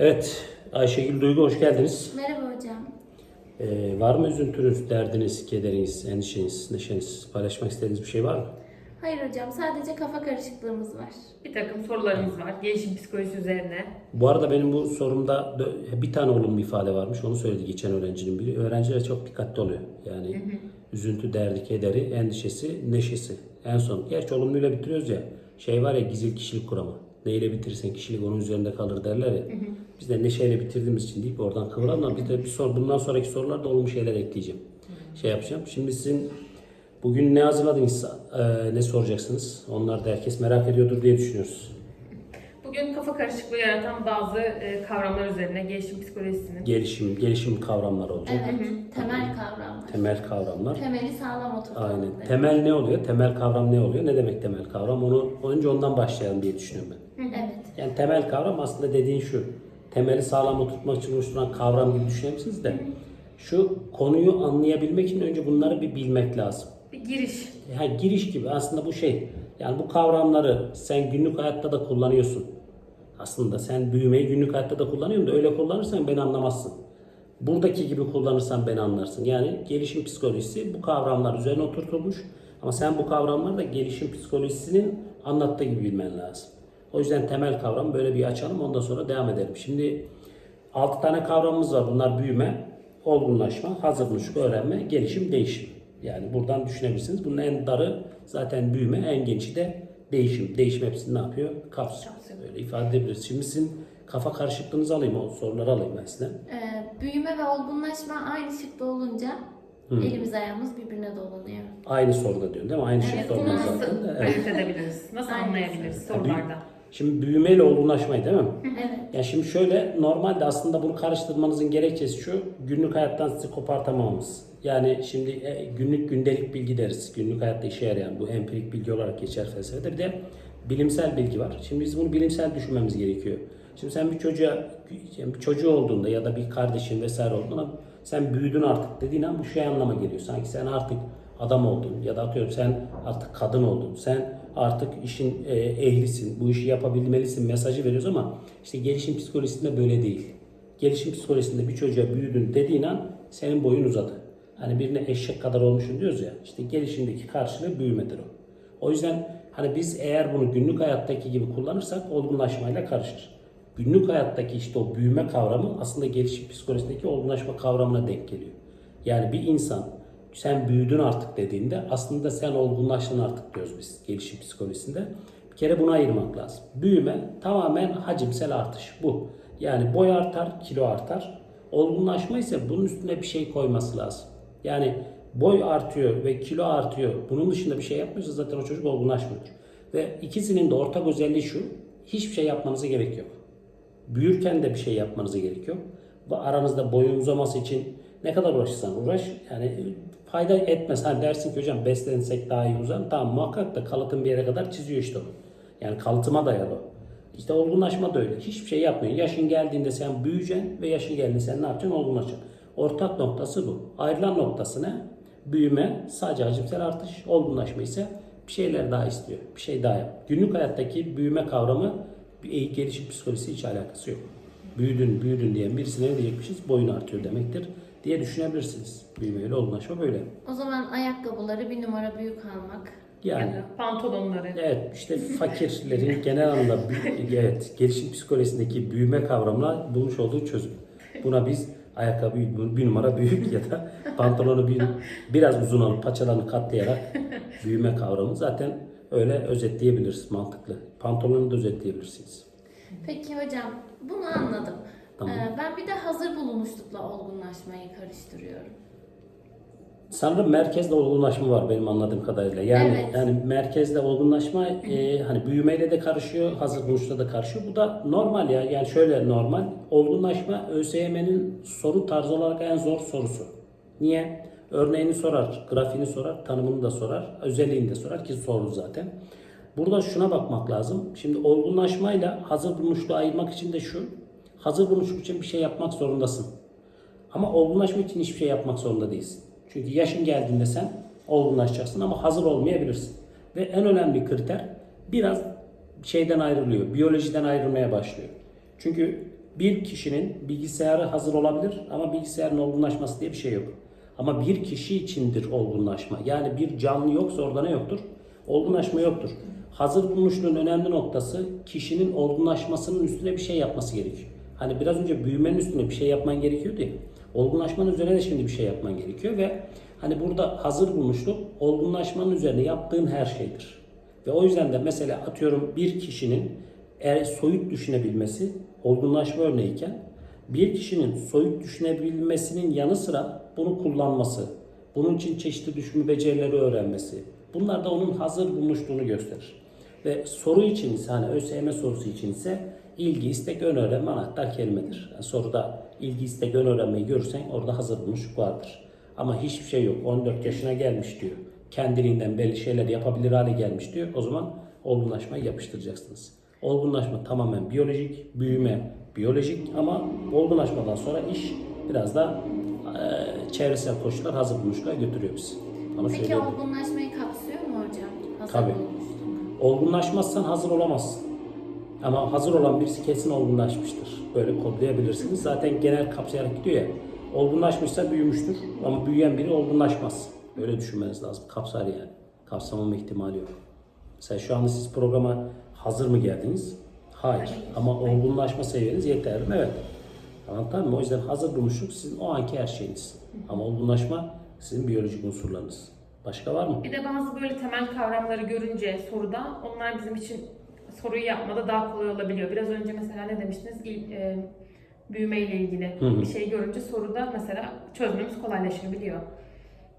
Evet, Ayşegül Duygu hoş geldiniz. Merhaba hocam. Ee, var mı üzüntünüz, derdiniz, kederiniz, endişeniz, neşeniz? Paylaşmak istediğiniz bir şey var mı? Hayır hocam sadece kafa karışıklığımız var. Bir takım sorularımız var. Gelişim psikolojisi üzerine. Bu arada benim bu sorumda bir tane olumlu ifade varmış. Onu söyledi geçen öğrencinin biri. Öğrenciler çok dikkatli oluyor. Yani üzüntü, derdi, kederi, endişesi, neşesi. En son. Gerçi olumluyla bitiriyoruz ya. Şey var ya gizli kişilik kuramı. Neyle bitirirsen kişilik onun üzerinde kalır derler ya. Biz de neşeyle bitirdiğimiz için deyip oradan kıvıralım bir de bir sor, bundan sonraki sorularda olumlu şeyler ekleyeceğim. Şey yapacağım. Şimdi sizin bugün ne hazırladınız, e, ne soracaksınız? Onlar da herkes merak ediyordur diye düşünüyoruz. Kafa karışıklığı yaratan bazı e, kavramlar üzerine gelişim psikolojisinin. Gelişim, gelişim kavramları olacak. Evet. Temel kavramlar. Temel kavramlar. Temeli sağlam oturtalım. Aynen. Temel ne oluyor? Temel kavram ne oluyor? Ne demek temel kavram? Onu önce ondan başlayalım diye düşünüyorum ben. Evet. Yani temel kavram aslında dediğin şu. Temeli sağlam oturtmak için oluşturan kavram gibi düşünebilirsiniz de şu konuyu anlayabilmek için önce bunları bir bilmek lazım. Bir giriş. Ha, giriş gibi aslında bu şey. Yani bu kavramları sen günlük hayatta da kullanıyorsun. Aslında sen büyümeyi günlük hayatta da kullanıyorsun da öyle kullanırsan beni anlamazsın. Buradaki gibi kullanırsan beni anlarsın. Yani gelişim psikolojisi bu kavramlar üzerine oturtulmuş. Ama sen bu kavramları da gelişim psikolojisinin anlattığı gibi bilmen lazım. O yüzden temel kavram böyle bir açalım ondan sonra devam edelim. Şimdi 6 tane kavramımız var. Bunlar büyüme, olgunlaşma, hazırlık, öğrenme, gelişim, değişim. Yani buradan düşünebilirsiniz. Bunun en darı zaten büyüme, en gençi de değişim. Değişim hepsini ne yapıyor? Kapsıyor. Böyle ifade edebiliriz. Şimdi sizin kafa karışıklığınızı alayım, o soruları alayım ben sizden. Ee, büyüme ve olgunlaşma aynı şıkta olunca elimiz ayağımız birbirine dolanıyor. Aynı soruda diyorsun değil mi? Aynı Evet, şıkta Bunu olmaz nasıl zaten. Evet. ayırt edebiliriz? Nasıl anlayabiliriz sorularda? Şimdi büyümeyle olgunlaşmayı değil mi? Evet. Ya şimdi şöyle normalde aslında bunu karıştırmanızın gerekçesi şu günlük hayattan sizi kopartamamamız. Yani şimdi e, günlük gündelik bilgi deriz. Günlük hayatta işe yarayan bu empirik bilgi olarak geçer felsefede. Bir de bilimsel bilgi var. Şimdi biz bunu bilimsel düşünmemiz gerekiyor. Şimdi sen bir çocuğa yani bir çocuğu olduğunda ya da bir kardeşin vesaire olduğunda sen büyüdün artık dediğin an bu şey anlama geliyor. Sanki sen artık adam oldun ya da atıyorum sen artık kadın oldun. Sen artık işin e, ehlisin, bu işi yapabilmelisin mesajı veriyoruz ama işte gelişim psikolojisinde böyle değil. Gelişim psikolojisinde bir çocuğa büyüdün dediğin an senin boyun uzadı. Hani birine eşek kadar olmuşsun diyoruz ya. İşte gelişimdeki karşılığı büyümedir o. O yüzden hani biz eğer bunu günlük hayattaki gibi kullanırsak olgunlaşmayla karışır. Günlük hayattaki işte o büyüme kavramı aslında gelişim psikolojisindeki olgunlaşma kavramına denk geliyor. Yani bir insan sen büyüdün artık dediğinde aslında sen olgunlaştın artık diyoruz biz gelişim psikolojisinde. Bir kere bunu ayırmak lazım. Büyüme tamamen hacimsel artış bu. Yani boy artar, kilo artar. Olgunlaşma ise bunun üstüne bir şey koyması lazım. Yani boy artıyor ve kilo artıyor. Bunun dışında bir şey yapmıyorsa zaten o çocuk olgunlaşmıyor. Ve ikisinin de ortak özelliği şu. Hiçbir şey yapmanıza gerek yok. Büyürken de bir şey yapmanıza gerek yok. Ve aranızda boyun uzaması için ne kadar uğraşırsan uğraş yani fayda etmez. Hani dersin ki hocam beslensek daha iyi uzar. Tamam muhakkak da kalıtım bir yere kadar çiziyor işte onu. Yani kalıtıma dayalı o. İşte olgunlaşma da öyle. Hiçbir şey yapmıyor. Yaşın geldiğinde sen büyüyeceksin ve yaşın geldiğinde sen ne yapacaksın? Olgunlaşacaksın. Ortak noktası bu. Ayrılan noktası ne? Büyüme, sadece hacimsel artış. Olgunlaşma ise bir şeyler daha istiyor. Bir şey daha yap. Günlük hayattaki büyüme kavramı bir gelişim psikolojisi hiç alakası yok. Büyüdün, büyüdün diyen birisine ne diyecekmişiz? Boyun artıyor demektir diye düşünebilirsiniz. Büyümeyle olgunlaşma böyle. O zaman ayakkabıları bir numara büyük almak. Yani Ya da pantolonları. Evet işte fakirlerin genel anlamda evet, gelişim psikolojisindeki büyüme kavramına bulmuş olduğu çözüm. Buna biz ayakkabı bir numara büyük ya da pantolonu bir, biraz uzun alıp paçalarını katlayarak büyüme kavramı zaten öyle özetleyebiliriz mantıklı. Pantolonu da özetleyebilirsiniz. Peki hocam bunu anladım. Tamam. Ee, ben bir de hazır bulunuşlukla olgunlaşmayı karıştırıyorum. Sanırım merkezde olgunlaşma var benim anladığım kadarıyla. Yani Evet. yani merkezde olgunlaşma e, hani büyümeyle de karışıyor, hazır buluşta da karışıyor. Bu da normal ya. Yani şöyle normal. Olgunlaşma ÖSYM'nin soru tarzı olarak en zor sorusu. Niye? Örneğini sorar, grafiğini sorar, tanımını da sorar, özelliğini de sorar ki sordu zaten. Burada şuna bakmak lazım. Şimdi olgunlaşmayla hazır bulunuşluğu ayırmak için de şu. Hazır bulunuşluk için bir şey yapmak zorundasın. Ama olgunlaşma için hiçbir şey yapmak zorunda değilsin. Çünkü yaşın geldiğinde sen olgunlaşacaksın ama hazır olmayabilirsin. Ve en önemli kriter biraz şeyden ayrılıyor, biyolojiden ayrılmaya başlıyor. Çünkü bir kişinin bilgisayarı hazır olabilir ama bilgisayarın olgunlaşması diye bir şey yok. Ama bir kişi içindir olgunlaşma. Yani bir canlı yoksa orada ne yoktur? Olgunlaşma yoktur. Hazır bulunuşluğun önemli noktası kişinin olgunlaşmasının üstüne bir şey yapması gerekiyor. Hani biraz önce büyümenin üstüne bir şey yapman gerekiyordu ya. Olgunlaşmanın üzerine de şimdi bir şey yapman gerekiyor ve hani burada hazır bulunuşluk olgunlaşmanın üzerine yaptığın her şeydir. Ve o yüzden de mesela atıyorum bir kişinin eğer soyut düşünebilmesi olgunlaşma örneğiken bir kişinin soyut düşünebilmesinin yanı sıra bunu kullanması, bunun için çeşitli düşünme becerileri öğrenmesi, bunlar da onun hazır bulunuşluğunu gösterir. Ve soru için ise hani ÖSYM sorusu için ise ilgi, istek, ön öğrenme anahtar kelimedir. Yani soruda ilgi, istek, ön öğrenmeyi görürsen orada hazır bulunuşluk vardır. Ama hiçbir şey yok. 14 yaşına gelmiş diyor. Kendiliğinden belli şeyler yapabilir hale gelmiş diyor. O zaman olgunlaşmayı yapıştıracaksınız. Olgunlaşma tamamen biyolojik, büyüme biyolojik ama olgunlaşmadan sonra iş biraz da e, çevresel koşullar hazır bulunuşluğa götürüyor bizi. Onu Peki olgunlaşmayı kapsıyor mu hocam? Hazır Tabii. Olgunlaşmazsan hazır olamazsın. Ama hazır olan birisi kesin olgunlaşmıştır. Böyle kodlayabilirsiniz. Zaten genel kapsayarak gidiyor ya. Olgunlaşmışsa büyümüştür. Ama büyüyen biri olgunlaşmaz. Böyle düşünmeniz lazım. Kapsar yani. Kapsamama ihtimali yok. Mesela şu anda siz programa hazır mı geldiniz? Hayır. Ama olgunlaşma seviyeniz yeterli mi? Evet. Anladın mı? O yüzden hazır bulmuşluk sizin o anki her şeyiniz. Ama olgunlaşma sizin biyolojik unsurlarınız. Başka var mı? Bir de bazı böyle temel kavramları görünce soruda onlar bizim için soruyu yapmada daha kolay olabiliyor. Biraz önce mesela ne demiştiniz? İl, e, büyüme ile ilgili Hı hı. bir şey görünce soruda mesela çözmemiz kolaylaşabiliyor.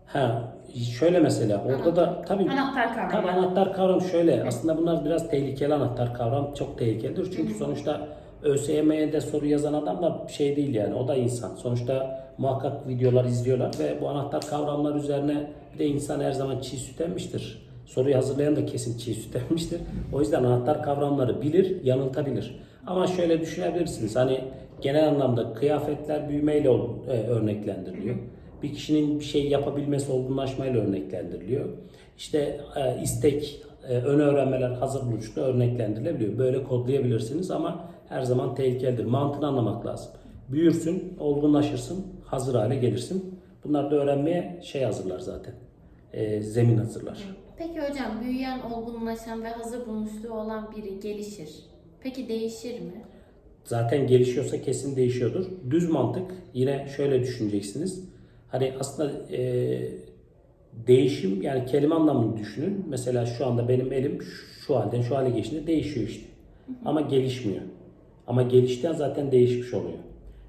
Ha, şöyle mesela orada da tabii Anahtar Tabii kavramlar. anahtar kavram şöyle. Aslında bunlar biraz tehlikeli anahtar kavram. Çok tehlikelidir. Çünkü sonuçta ÖSYM'ye de soru yazan adam da şey değil yani. O da insan. Sonuçta muhakkak videolar izliyorlar ve bu anahtar kavramlar üzerine bir de insan her zaman çiğ süt emmiştir. Soruyu hazırlayan da kesin çiğ süt emmiştir. O yüzden anahtar kavramları bilir, yanıltabilir. Ama şöyle düşünebilirsiniz. Hani genel anlamda kıyafetler büyümeyle e, örneklendiriliyor. Bir kişinin bir şey yapabilmesi olgunlaşmayla örneklendiriliyor. İşte e, istek, e, ön öğrenmeler hazır buluşlu örneklendirilebiliyor. Böyle kodlayabilirsiniz ama her zaman tehlikelidir. Mantığını anlamak lazım. Büyürsün, olgunlaşırsın, hazır hale gelirsin. Bunlar da öğrenmeye şey hazırlar zaten. E, zemin hazırlar. Peki hocam büyüyen, olgunlaşan ve hazır bulunuşluğu olan biri gelişir. Peki değişir mi? zaten gelişiyorsa kesin değişiyordur. Düz mantık yine şöyle düşüneceksiniz. Hani aslında e, değişim yani kelime anlamını düşünün. Mesela şu anda benim elim şu halden şu hale geçtiğinde değişiyor işte. Ama gelişmiyor. Ama gelişten zaten değişmiş oluyor.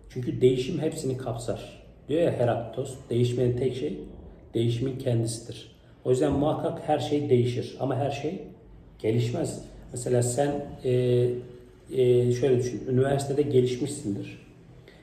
Çünkü değişim hepsini kapsar. Diyor ya Heraklitos, değişmenin tek şey değişimin kendisidir. O yüzden muhakkak her şey değişir ama her şey gelişmez. Mesela sen e, e, şöyle düşün, üniversitede gelişmişsindir.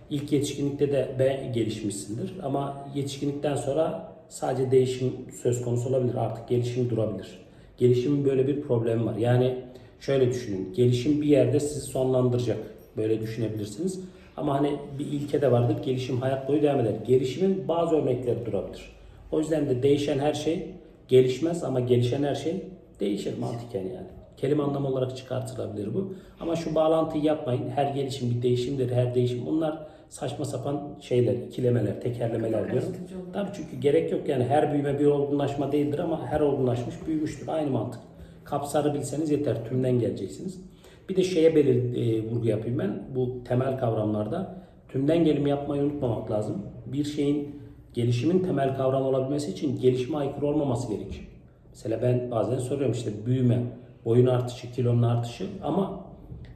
İlk yetişkinlikte de be gelişmişsindir ama yetişkinlikten sonra sadece değişim söz konusu olabilir. Artık gelişim durabilir. Gelişimin böyle bir problemi var. Yani şöyle düşünün. Gelişim bir yerde sizi sonlandıracak. Böyle düşünebilirsiniz. Ama hani bir ilke de vardır. Gelişim hayat boyu devam eder. Gelişimin bazı örnekleri durabilir. O yüzden de değişen her şey gelişmez ama gelişen her şey değişir mantıken yani. Kelime anlamı olarak çıkartılabilir bu. Ama şu bağlantıyı yapmayın. Her gelişim bir değişimdir, her değişim. Bunlar saçma sapan şeyler, ikilemeler, tekerlemeler diyorum. Tabii çünkü gerek yok yani her büyüme bir olgunlaşma değildir ama her olgunlaşmış büyümüştür. Aynı mantık. Kapsarı bilseniz yeter. Tümden geleceksiniz. Bir de şeye belir, e, vurgu yapayım ben. Bu temel kavramlarda tümden gelim yapmayı unutmamak lazım. Bir şeyin gelişimin temel kavram olabilmesi için gelişime aykırı olmaması gerekiyor. Mesela ben bazen soruyorum işte büyüme, boyun artışı, kilonun artışı ama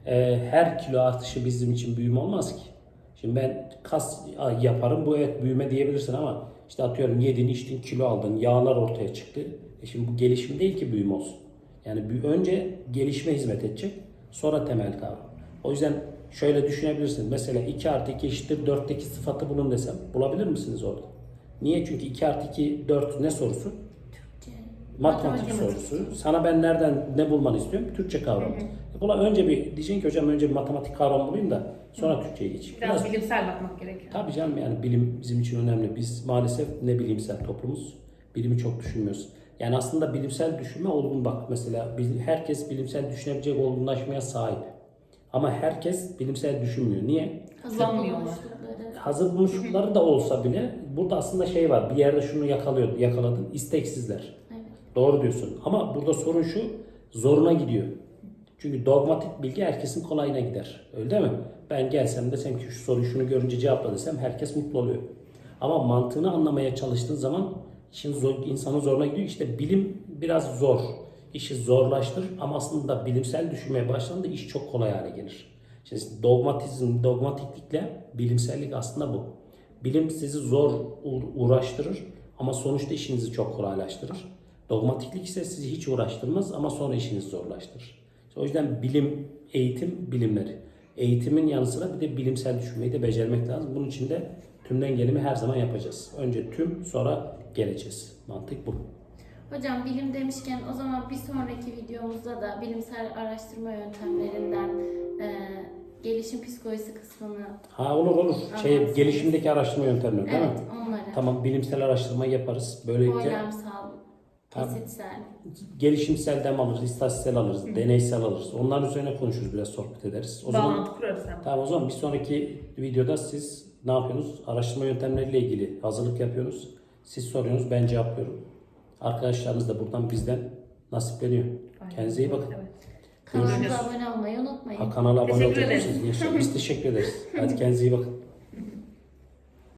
e, her kilo artışı bizim için büyüme olmaz ki. Şimdi ben kas yaparım bu evet büyüme diyebilirsin ama işte atıyorum yedin içtin kilo aldın yağlar ortaya çıktı. E şimdi bu gelişim değil ki büyüme olsun. Yani önce gelişme hizmet edecek sonra temel kavram. O yüzden şöyle düşünebilirsiniz. Mesela 2 artı 2 eşittir 4'teki sıfatı bulun desem bulabilir misiniz orada? Niye? Çünkü 2 artı 2 4 ne sorusu? Matematik Matematik. sorusu. Sana ben nereden ne bulmanı istiyorum? Türkçe kavramı. E Buna önce bir diyeceksin ki hocam önce bir matematik kavramı bulayım da sonra Türkçe'ye geçeyim. Biraz bilimsel bakmak gerekiyor. Tabii canım yani bilim bizim için önemli. Biz maalesef ne bilimsel toplumuz. Bilimi çok düşünmüyoruz. Yani aslında bilimsel düşünme olgun bak mesela herkes bilimsel düşünebilecek olgunlaşmaya sahip. Ama herkes bilimsel düşünmüyor. Niye? Hızlanmıyorlar. Bulmuşlukları. Hazır buluşlukları da olsa bile burada aslında şey var. Bir yerde şunu yakalıyor, yakaladın. isteksizler. Evet. Doğru diyorsun. Ama burada sorun şu. Zoruna gidiyor. Çünkü dogmatik bilgi herkesin kolayına gider. Öyle değil mi? Ben gelsem desem ki şu soruyu şunu görünce cevapla desem herkes mutlu oluyor. Ama mantığını anlamaya çalıştığın zaman işin zor, insanın zoruna gidiyor. İşte bilim biraz zor. İşi zorlaştırır ama aslında bilimsel düşünmeye başlandığında iş çok kolay hale gelir. Şimdi dogmatizm, dogmatiklikle bilimsellik aslında bu. Bilim sizi zor uğra- uğraştırır ama sonuçta işinizi çok kolaylaştırır. Dogmatiklik ise sizi hiç uğraştırmaz ama sonra işinizi zorlaştırır. O yüzden bilim, eğitim, bilimleri. Eğitimin yanı sıra bir de bilimsel düşünmeyi de becermek lazım. Bunun için de tümden gelimi her zaman yapacağız. Önce tüm sonra geleceğiz. Mantık bu. Hocam bilim demişken o zaman bir sonraki videomuzda da bilimsel araştırma yöntemlerinden e, gelişim psikolojisi kısmını Ha olur olur. Şey gelişimdeki araştırma yöntemleri değil evet mi? onları Tamam bilimsel araştırma yaparız. Böylelikle boylamsal, Tabii. kesitsel gelişimselden alırız, istatistiksel alırız, deneysel alırız. Onların üzerine konuşuruz biraz sohbet ederiz. O zaman Bağlantı kurarız hem. Tamam o zaman bir sonraki videoda siz ne yapıyorsunuz? Araştırma yöntemleriyle ilgili hazırlık yapıyorsunuz. Siz soruyorsunuz, ben cevaplıyorum. Arkadaşlarınız da buradan bizden nasipleniyor. Aynen. Kendinize iyi bakın. Evet. Görüşürüz. abone olmayı unutmayın. Ha, kanala abone Teşekkür olacak ederiz. mısınız? Biz teşekkür ederiz. Hadi kendinize iyi bakın.